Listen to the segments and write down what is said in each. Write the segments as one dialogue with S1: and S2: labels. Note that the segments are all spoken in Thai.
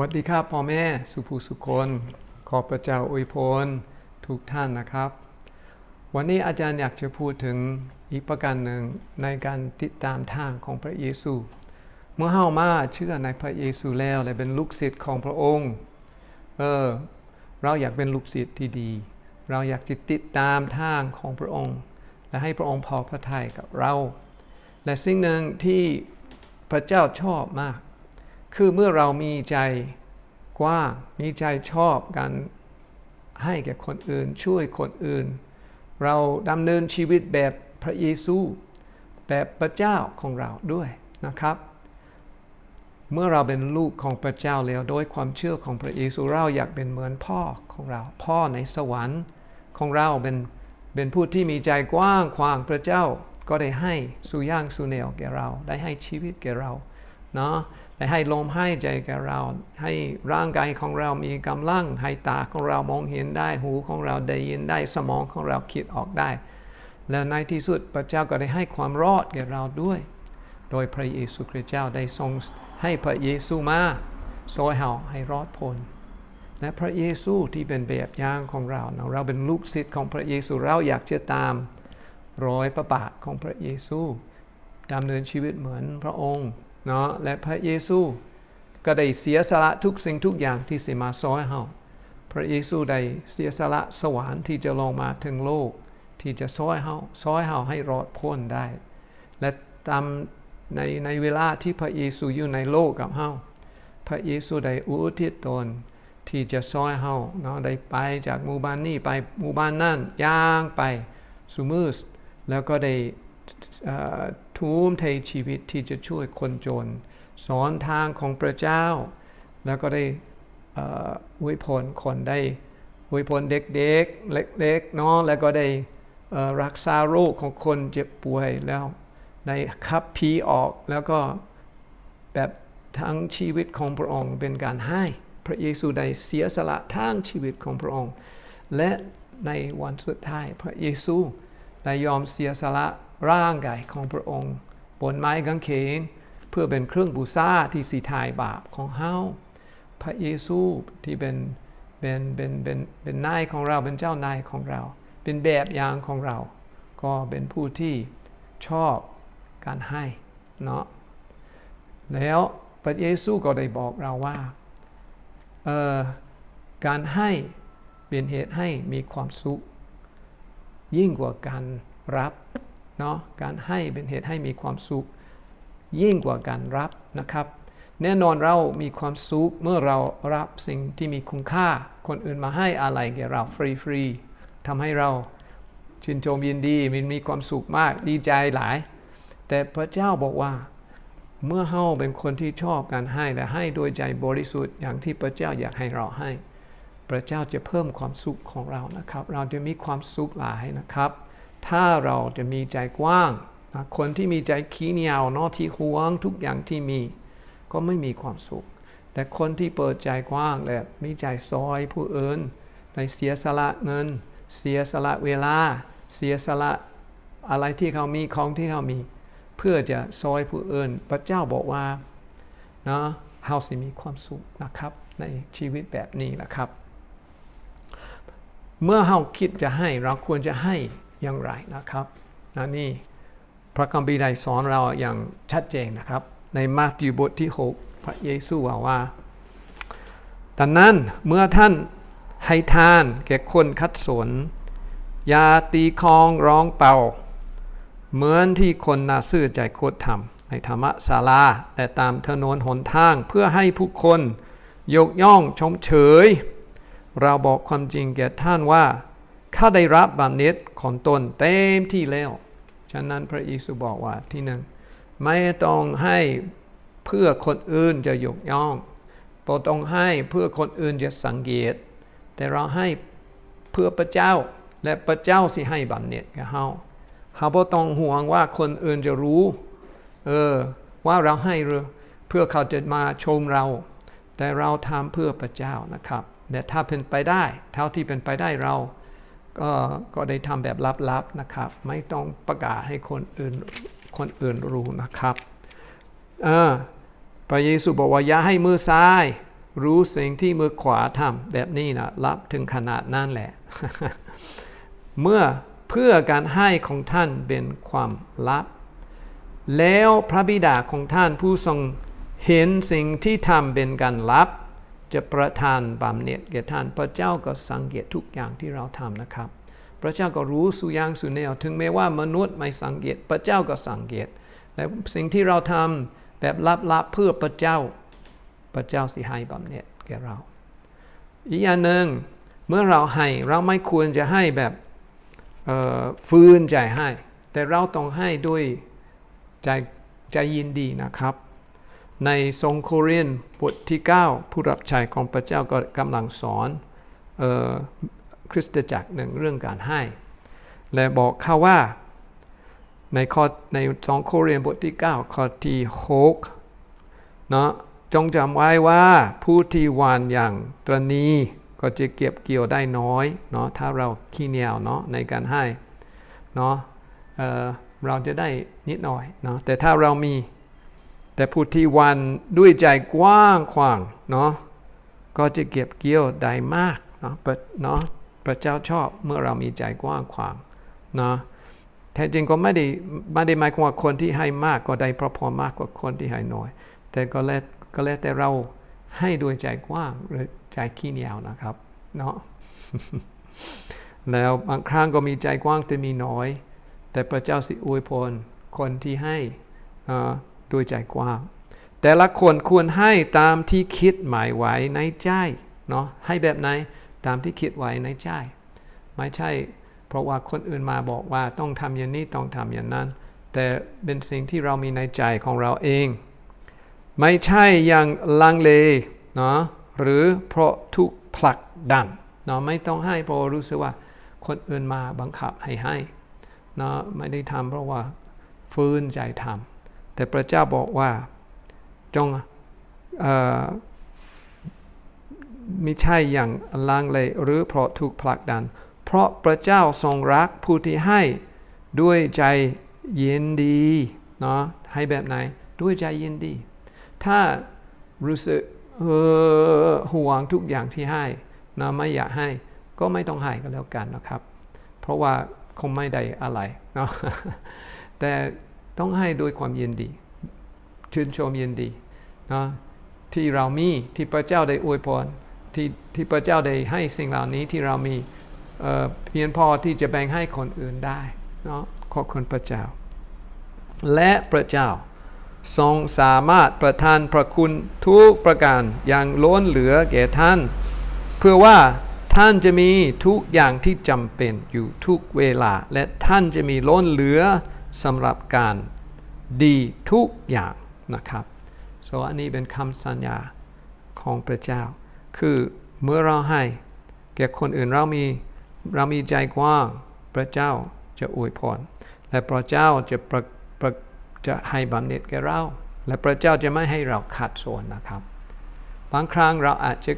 S1: วัสดีครับพ่อแม่สุภูสุคนขอพระเจ้าอวยพรทุกท่านนะครับ วันนี้อาจารย์อยากจะพูดถึงอีกประการหนึ่งในการติดตามทางของพระเยซู เมื่อเฮามาเชื่อในพระเยซูแล้วและเป็นลูกศิษย์ของพระองค์เออเราอยากเป็นลูกศิษย์ที่ดี เราอยากจะติดตามทางของพระองค์ และให้พระองค์พอพระทัยกับเรา และสิ่งหนึ่งที่พระเจ้าชอบมาก คือเมื่อเรามีใจกว้างมีใจชอบกันให้แก่คนอื่นช่วยคนอื่น เราดำเนินชีวิตแบบพระเยซู แบบพระเจ้าของเราด้วยนะครับ เมื่อเราเป็นลูกของพระเจ้าแล้วโดยความเชื่อของพระเยซูเราอยากเป็นเหมือนพ่อของเรา พ่อในสวรรค์ของเราเป็นเป็นผู้ที่มีใจกว้างขวางพระเจ้าก็ได้ให้สุย่างสุแนวแก่เรา ได้ให้ชีวิตแก่เราเนาะ ได้ให้ลมหายใจแก่เรา ให้ร่างกายของเรามีกำลัง ให้ตาของเรามองเห็นได้ หูของเราได้ยินได้ สมองของเราคิดออกได้ และในที่สุดพระเจ้าก็ได้ให้ความรอดแก่เราด้วย โดยพระเยซูคริสต์เจ้าได้ทรงให้พระเยซูมาซอยเฮาให้รอดพ้น และพระเยซูที่เป็นแบบอย่างของเรา เราเป็นลูกศิษย์ของพระเยซู เราอยากจะตามรอยพระบาทของพระเยซูดำเนินชีวิตเหมือนพระองค์ เนาะและพระเยซูก็ได้เสียสละทุกสิ่งทุกอย่างที่สิมาซอยเฮาพระเยซูได้เสียสละสวรรค์ที่จะลงมาถึงโลก ที่จะซอยเฮาซอยเฮาให้รอดพ้นได้ และตามในในเวลาที่พระเยซูอยู่ในโลกกับเฮาพระเยซูได้อุทิศตนที่จะซอยเฮาเนาะได้ไปจากหมู่บ้านนี้ไปหมู่บ้านนั่นย่างไปสุมืสแล้วก็ได้ ทุ่มเทชีวิตที่จะช่วยคนจน สอนทางของพระเจ้า แล้วก็ได้อวยพรคนได้อวยพรเด็กๆเล็กๆเนาะแล้วก็ได้รักษาโรคของคนเจ็บป่วยแล้วในขับผีออกแล้วก็แบบทั้งชีวิตของพระองค์เป็นการให้ พระเยซูได้เสียสละทั้งชีวิตของพระองค์ และในวันสุดท้ายพระเยซูได้ยอมเสียสละ ร่างกายของพระองค์ บนไม้กางเขน เพื่อเป็นเครื่องบูชาที่สีทายบาปของเฮาพระเยซูที่เป็นเป็นเป็นเป็นเป็นนายของเราเป็นเจ้านายของเรา เป็นแบบอย่างของเรา ก็เป็นผู้ที่ชอบการให้เนาะแล้วพระเยซูก็ได้บอกเราว่าการให้เป็นเหตุให้มีความสุข ยิ่งกว่าการรับ เนาะการให้เป็นเหตุให้มีความสุข ยิ่งกว่าการรับนะครับ แน่นอนเรามีความสุขเมื่อเรารับสิ่งที่มีคุณค่า คนอื่นมาให้อะไรแก่เราฟรีๆทำให้เราชื่นชมยินดีมันมีความสุขมากดีใจหลาย แต่พระเจ้าบอกว่าเมื่อเฮาเป็นคนที่ชอบการให้และให้โดยใจบริสุทธิ์อย่างที่พระเจ้าอยากให้เราให้ พระเจ้าจะเพิ่มความสุขของเรานะครับ เราจะมีความสุขหลายนะครับ ถ้าเราจะมีใจกว้างคนที่มีใจขี้เหนียวนอที่หวงทุกอย่างที่มี ก็ไม่มีความสุข แต่คนที่เปิดใจกว้างและมีใจซอยผู้อื่นในเสียสละเงิน เสียสละเวลา เสียสละอะไรที่เขามีของที่เขามี เพื่อจะซอยผู้อื่น พระเจ้าบอกว่าเนาะเฮาสิมีความสุขนะครับ ในชีวิตแบบนี้นะครับ เมื่อเฮาคิดจะให้เราควรจะให้ อย่างไรนะครับนะนี่พระคัมภีร์ได้สอนเราอย่างชัดเจนนะครับ ในมาระโยบทที่ 6 พระเยซูว่าว่าดังนั้นเมื่อท่านให้ทานแก่คนคัดสนยาตีคองร้องเป่า เหมือนที่คนนาซื่อใจโคตรทำในธรรมศาลาและตามถนนหนทางเพื่อให้ผู้คนยกย่องชมเฉย เราบอกความจริงแก่ท่านว่า ข้าได้รับบำเหน็จของตนเต็มที่แล้ว ฉะนั้นพระเยซูบอกว่าที่หนึ่งไม่ต้องให้เพื่อคนอื่นจะยกย่องโปรต้องให้เพื่อคนอื่นจะสังเกต แต่เราให้เพื่อพระเจ้าและพระเจ้าสิให้บำเหน็จกับเฮาเขาบ่ต้องห่วงว่าคนอื่นจะรู้ เออ ว่าเราให้เพื่อเขาจะมาชมเรา แต่เราทำเพื่อพระเจ้านะครับ แต่ถ้าเป็นไปได้ เท่าที่เป็นไปได้เรา ก็ก็ได้ทำแบบลับๆนะครับ ไม่ต้องประกาศให้คนอื่นคนอื่นรู้นะครับเออพระเยซูบอกว่าอย่าให้มือซ้าย รู้สิ่งที่มือขวาทำแบบนี้นะรับถึงขนาดนั้นแหละ เมื่อเพื่อการให้ของท่านเป็นความลับ แล้วพระบิดาของท่านผู้ทรงเห็นสิ่งที่ทำเป็นการลับ จะประทานบำเหน็จแก่ท่าน พระเจ้าก็สังเกตทุกอย่างที่เราทำนะครับ พระเจ้าก็รู้สุยางสุแนว ถึงแม้ว่ามนุษย์ไม่สังเกต พระเจ้าก็สังเกต และสิ่งที่เราทำแบบลับๆเพื่อพระเจ้า พระเจ้าสิให้บำเหน็จแก่เรา อีกอย่างหนึ่งเมื่อเราให้เราไม่ควรจะให้แบบฟื้นใจให้ แต่เราต้องให้ด้วยใจใจยินดีนะครับ ในทรงโครินบทที่ 9 ผู้รับใช้ของพระเจ้าก็กำลังสอนออคริสตจักรหนึ่งเรื่องการให้ และบอกข้าว่าในข้อในสองโครินบทที่ 9 ข้อที่6เนาะจงจำไว้ว่าผู้ที่หวานอย่างตรณีก็จะเก็บเกี่ยวได้น้อยเนาะถ้าเราขี้เหนียวเนาะในการให้เนาะเเราจะได้นิดหน่อยเนาะแต่ถ้าเรามี แต่ผู้ที่วันด้วยใจกว้างขวางเนาะก็จะเก็บเกี่ยวได้มากเนาะเนาะพระเจ้าชอบเมื่อเรามีใจกว้างขวางเนาะแท้จริงก็ไม่ได้ไม่ได้หมายความว่าคนที่ให้มากก็ได้พระพรมากกว่าคนที่ให้น้อย แต่ก็แล้วก็แล้วแต่เราให้ด้วยใจกว้างหรือใจขี้เหนียวนะครับเนาะแล้วบางครั้งก็มีใจกว้างแต่มีน้อย แต่พระเจ้าสิอวยพรคนที่ให้ ด้วยใจกว้าง แต่ละคนควรให้ตามที่คิดหมายไว้ในใจเนาะให้แบบไหนตามที่คิดไว้ในใจ ไม่ใช่ เพราะว่าคนอื่นมาบอกว่าต้องทำอย่างนี้ต้องทำอย่างนั้น แต่เป็นสิ่งที่เรามีในใจของเราเอง ไม่ใช่อย่างลังเลเนาะหรือเพราะทุกผลักดันเนาะไม่ต้องให้เพราะรู้สึกว่าคนอื่นมาบังคับให้ให้เนาะไม่ได้ทำเพราะว่าฟื้นใจทำ แต่พระเจ้าบอกว่าจงไมิใช่อย่างลังเลหรือเพราะถูกผลักดัน เพราะพระเจ้าทรงรักผู้ที่ให้ด้วยใจเย็นดีเนาะให้แบบไหนด้วยใจเย็นดี ถ้ารู้สึกห่วงทุกอย่างที่ให้นะไม่อยากให้ก็ไม่ต้องให้ก็แล้วกันนะครับ เพราะว่าคงไม่ได้อะไรเนาะแต่ ต้องให้ด้วยความยินดี ชื่นชมยินดีนะที่เรามีที่พระเจ้าได้อวยพรที่ที่พระเจ้าได้ให้สิ่งเหล่านี้ที่เรามีเพียงพอที่จะแบ่งให้คนอื่นได้เนาะขอบคุณพระเจ้า และพระเจ้าทรงสามารถประทานพระคุณทุกประการอย่างล้นเหลือแก่ท่าน เพื่อว่าท่านจะมีทุกอย่างที่จำเป็นอยู่ทุกเวลา และท่านจะมีล้นเหลือ สำหรับการดีทุกอย่างนะครับโซอันนี้เป็นคำสัญญาของพระเจ้า คือเมื่อเราให้แก่คนอื่นเรามีเรามีใจกว้าง พระเจ้าจะอวยพร และพระเจ้าจะประประจะให้บำเหน็จแก่เรา และพระเจ้าจะไม่ให้เราขาดส่วนนะครับ บางครั้งเราอาจจะ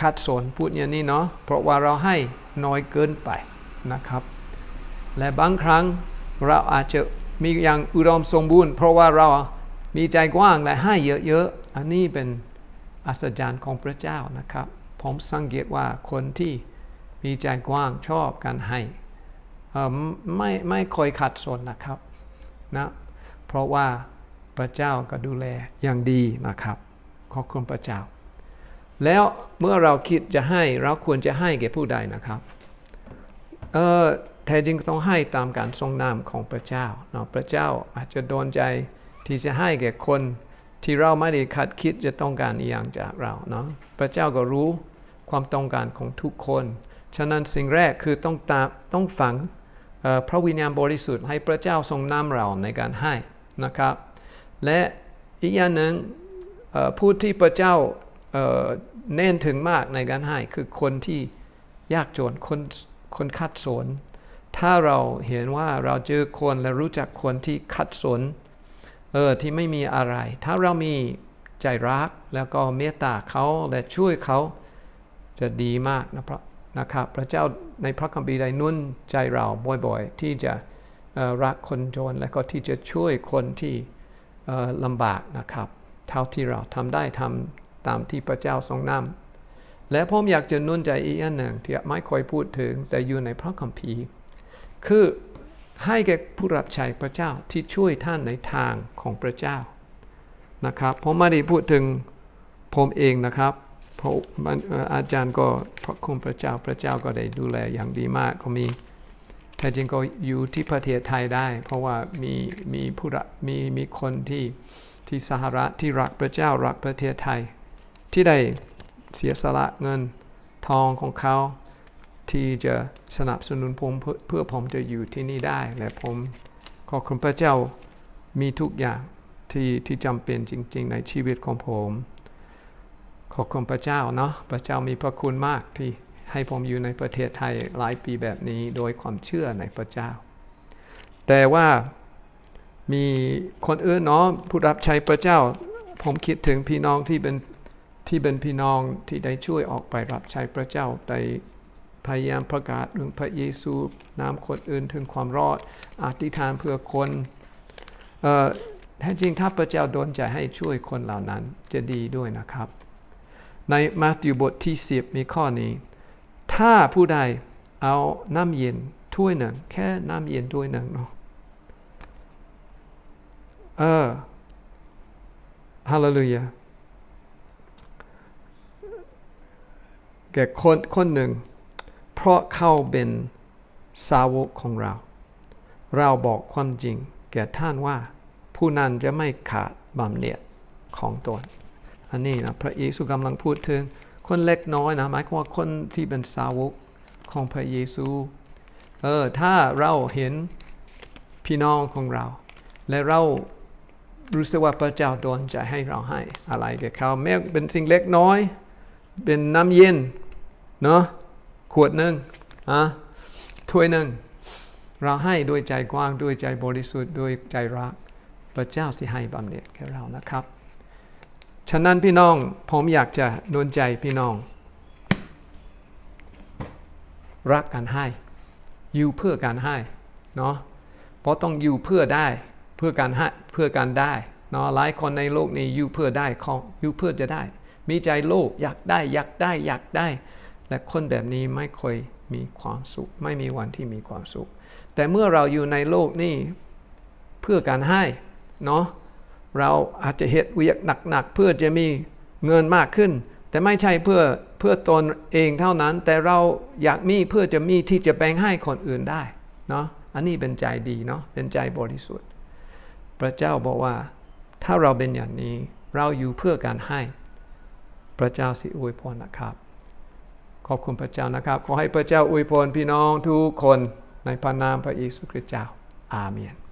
S1: ขาดส่วนพูดอย่างนี้เนาะ เพราะว่าเราให้น้อยเกินไปนะครับ และบางครั้ง เราอาจจะมีอย่างอุดมสมบูรณ์ เพราะว่าเรามีใจกว้างและให้เยอะๆ อันนี้เป็นอัศจรรย์ของพระเจ้านะครับ ผมสังเกตว่าคนที่มีใจกว้างชอบการให้ไม่ไม่คอยขัดสนนะครับนะเพราะว่าพระเจ้าก็ดูแลอย่างดีนะครับขอบคุณพระเจ้า แล้วเมื่อเราคิดจะให้เราควรจะให้แก่ผู้ใดนะครับเออ แท้จริงต้องให้ตามการทรงนามของพระเจ้าเนาะพระเจ้าอาจจะโดนใจที่จะให้แก่คนที่เราไม่ได้คัดคิดจะต้องการอีอย่างจากเราเนาะพระเจ้าก็รู้ความต้องการของทุกคน ฉะนั้นสิ่งแรกคือต้องตามต้องฝังพระวิญญาณบริสุทธิ์ให้พระเจ้าทรงนำเราในการให้นะครับ และอีกอย่างหนึ่งผู้ที่พระเจ้าเน้นถึงมากในการให้คือคนที่ยากจนคนคนคัดสน ถ้าเราเห็นว่าเราเจอคนและรู้จักคนที่คัดสนเออที่ไม่มีอะไร ถ้าเรามีใจรักแล้วก็เมตตาเขาและช่วยเขาจะดีมากนะครับนะครับพระเจ้าในพระคัมภีร์ได้นุ่นใจเราบ่อยๆ ที่จะรักคนจนและก็ที่จะช่วยคนที่ลำบากนะครับ เท่าที่เราทำได้ทำตามที่พระเจ้าทรงนำและผมอยากจะนุ่นใจอีกอันหนึ่งที่ไม่ค่อยพูดถึงแต่อยู่ในพระคัมภีร์ คือให้แก่ผู้รับใช้พระเจ้าที่ช่วยท่านในทางของพระเจ้านะครับผมไม่ได้พูดถึงผมเองนะครับเพราะอาจารย์ก็พระคุณพระเจ้าพระเจ้าก็ได้ดูแลอย่างดีมากเขามีแท้จริงก็อยู่ที่ประเทศไทยได้ เพราะว่ามีมีผู้รมีมีคนที่ที่สหรัฐที่รักพระเจ้ารักประเทศไทย ที่ได้เสียสละเงินทองของเขา ที่จะสนับสนุนผมเพื่อผมจะอยู่ที่นี่ได้ และผมขอบคุณพระเจ้ามีทุกอย่างที่ที่จำเป็นจริง ๆ ในชีวิตของผม ขอบคุณพระเจ้าเนาะพระเจ้ามีพระคุณมากที่ให้ผมอยู่ในประเทศไทยหลายปีแบบนี้โดยความเชื่อในพระเจ้า แต่ว่ามีคนอื่นเนาะผู้รับใช้พระเจ้า ผมคิดถึงพี่น้องที่เป็นที่เป็นพี่น้องที่ได้ช่วยออกไปรับใช้พระเจ้าได้ พยายามประกาศเรื่องพระเยซูนำคนอื่นถึงความรอด อธิษฐานเพื่อคนเอ่อแท้จริงถ้าพระเจ้าโดนใจให้ช่วยคนเหล่านั้นจะดีด้วยนะครับ ในมัทธิวบทที่ 10 มีข้อนี้ ถ้าผู้ใดเอาน้ำเย็นถ้วยหนึ่ง แค่น้ำเย็นถ้วยหนึ่งเนาะเออฮาเลลูยาแก่คนคนหนึ่ง เพราะเขาเป็นสาวกของเรา เราบอกความจริงแก่ท่านว่า ผู้นั้นจะไม่ขาดบำเหน็จของตน อันนี้นะพระเยซูกำลังพูดถึงคนเล็กน้อยนะหมายความว่าคนที่เป็นสาวกของพระเยซูเออถ้าเราเห็นพี่น้องของเรา และเรารู้สึกว่าพระเจ้าโดนใจให้เราให้อะไรแก่เขาแม้เป็นสิ่งเล็กน้อย เป็นน้ำเย็นเนาะ ขวดหนึ่งอะถ้วยหนึ่งเราให้ด้วยใจกว้างด้วยใจบริสุทธิ์ด้วยใจรัก พระเจ้าสิให้บำเหน็จแก่เรานะครับ ฉะนั้นพี่น้องผมอยากจะนุนใจพี่น้อง รักกันให้ อยู่เพื่อการให้เนาะเพราะต้องอยู่เพื่อได้เพื่อการให้เพื่อการได้เนาะหลายคนในโลกนี้อยู่เพื่อได้ของอยู่เพื่อจะได้ มีใจโลภอยากได้อยากได้อยากได้ และคนแบบนี้ไม่ค่อยมีความสุข ไม่มีวันที่มีความสุข แต่เมื่อเราอยู่ในโลกนี้เพื่อการให้เนาะเราอาจจะเหตุเวียกหนักๆเพื่อจะมีเงินมากขึ้น แต่ไม่ใช่เพื่อเพื่อตนเองเท่านั้น แต่เราอยากมีเพื่อจะมีที่จะแบ่งให้คนอื่นได้เนาะอันนี้เป็นใจดีเนาะเป็นใจบริสุทธิ์ พระเจ้าบอกว่าถ้าเราเป็นอย่างนี้เราอยู่เพื่อการให้ พระเจ้าสิอวยพรนะครับ ขอบคุณพระเจ้านะครับ ขอให้พระเจ้าอวยพรพี่น้องทุกคนในพระนามพระเยซูคริสต์เจ้าอาเมน